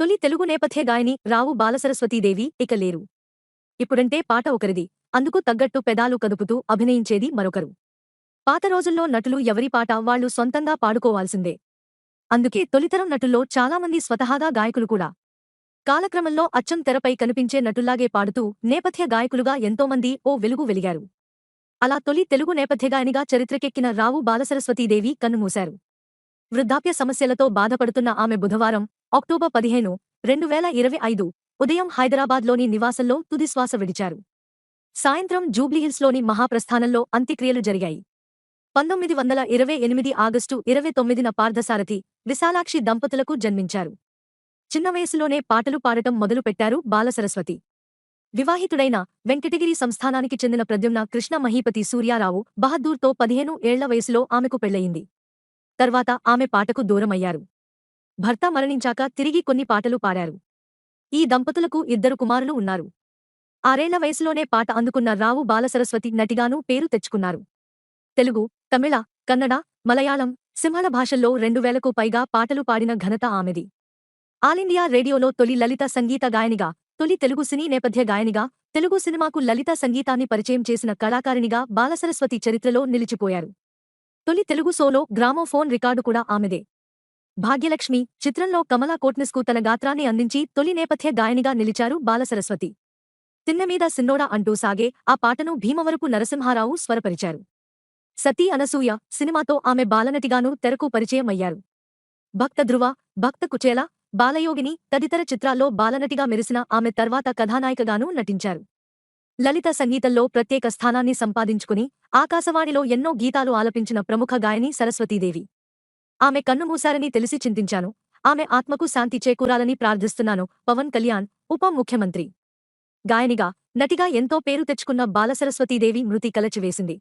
తొలి తెలుగు నేపథ్య గాయని రావు బాలసరస్వతీదేవి ఇక లేరు. ఇప్పుడంటే పాట ఒకరిది. అందుకు తగ్గట్టు పెదాలు కదుపుతూ అభినయించేది మరొకరు. పాత రోజుల్లో నటులు ఎవరి పాట వాళ్ళు సొంతంగా పాడుకోవాల్సిందే. అందుకే తొలితరం నటుల్లో చాలామంది స్వతహాగా గాయకులు కూడా. కాలక్రమంలో అచ్చం తెరపై కనిపించే నటుల్లాగే పాడుతూ నేపథ్య గాయకులుగా ఎంతోమంది ఓ వెలుగు వెలిగారు. అలా తొలి తెలుగు నేపథ్యగాయనిగా చరిత్రకెక్కిన రావు బాలసరస్వతీదేవి కన్నుమూశారు. వృద్ధాప్య సమస్యలతో బాధపడుతున్న ఆమె బుధవారం అక్టోబర్ పదిహేను రెండు వేల ఇరవై ఐదు ఉదయం హైదరాబాద్లోని నివాసంలో తుదిశ్వాస విడిచారు. సాయంత్రం జూబ్లీహిల్స్లోని మహాప్రస్థానంలో అంత్యక్రియలు జరిగాయి. పంతొమ్మిది వందల ఇరవై ఎనిమిది ఆగస్టు ఇరవై తొమ్మిదిన పార్థసారథి విశాలాక్షి దంపతులకు జన్మించారు. చిన్న వయసులోనే పాటలు పాడటం మొదలుపెట్టారు బాలసరస్వతి. వివాహితుడైన వెంకటగిరి సంస్థానానికి చెందిన ప్రద్యుమ్న కృష్ణ మహీపతి సూర్యారావు బహదూర్తో పదిహేను ఏళ్ళ వయసులో ఆమెకు పెళ్ళయింది తర్వాత ఆమె పాటకు దూరమయ్యారు. భర్త మరణించాక తిరిగి కొన్ని పాటలు పాడారు. ఈ దంపతులకు ఇద్దరు కుమారులు ఉన్నారు. ఆరేళ్ళ వయసులోనే పాట అందుకున్న రావు బాలసరస్వతి నటిగానూ పేరు తెచ్చుకున్నారు. తెలుగు తమిళ కన్నడ మలయాళం సింహళ భాషల్లో రెండు వేలకు పైగా పాటలు పాడిన ఘనత ఆమెది. ఆలిండియా రేడియోలో తొలి లలిత సంగీత గాయనిగా తొలి తెలుగు సినీ నేపథ్య గాయనిగా తెలుగు సినిమాకు లలిత సంగీతాన్ని పరిచయం చేసిన కళాకారిణిగా బాలసరస్వతి చరిత్రలో నిలిచిపోయారు. తొలి తెలుగు సోలో గ్రామోఫోన్ రికార్డు కూడా ఆమెదే. భాగ్యలక్ష్మి చిత్రంలో కమలా కోట్నెస్కు తన గాత్రాన్ని అందించి తొలి నేపథ్య గాయనిగా నిలిచారు బాలసరస్వతి. తిన్నమీద సిన్నోడా అంటూ సాగే ఆ పాటను భీమవరపు నరసింహారావు స్వరపరిచారు. సతీ అనసూయ సినిమాతో ఆమె బాలనటిగానూ తెరకు పరిచయమయ్యారు. భక్త ధ్రువ భక్త కుచేల బాలయోగిని తదితర చిత్రాల్లో బాలనటిగా మెరిసిన ఆమె తర్వాత కథానాయికగానూ నటించారు. లలిత సంగీతంలో ప్రత్యేక స్థానాన్ని సంపాదించుకుని ఆకాశవాణిలో ఎన్నో గీతాలు ఆలపించిన ప్రముఖ గాయని సరస్వతీదేవి. ఆమె కన్నుమూశారని తెలిసి చింతించాను. ఆమె ఆత్మకు శాంతి చేకూరాలని ప్రార్థిస్తున్నాను. పవన్ కళ్యాణ్ ఉప ముఖ్యమంత్రి. గాయనిగా నటిగా ఎంతో పేరు తెచ్చుకున్న బాలసరస్వతీదేవి మృతి కలచివేసింది.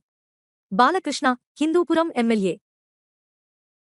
బాలకృష్ణ హిందూపురం ఎమ్మెల్యే.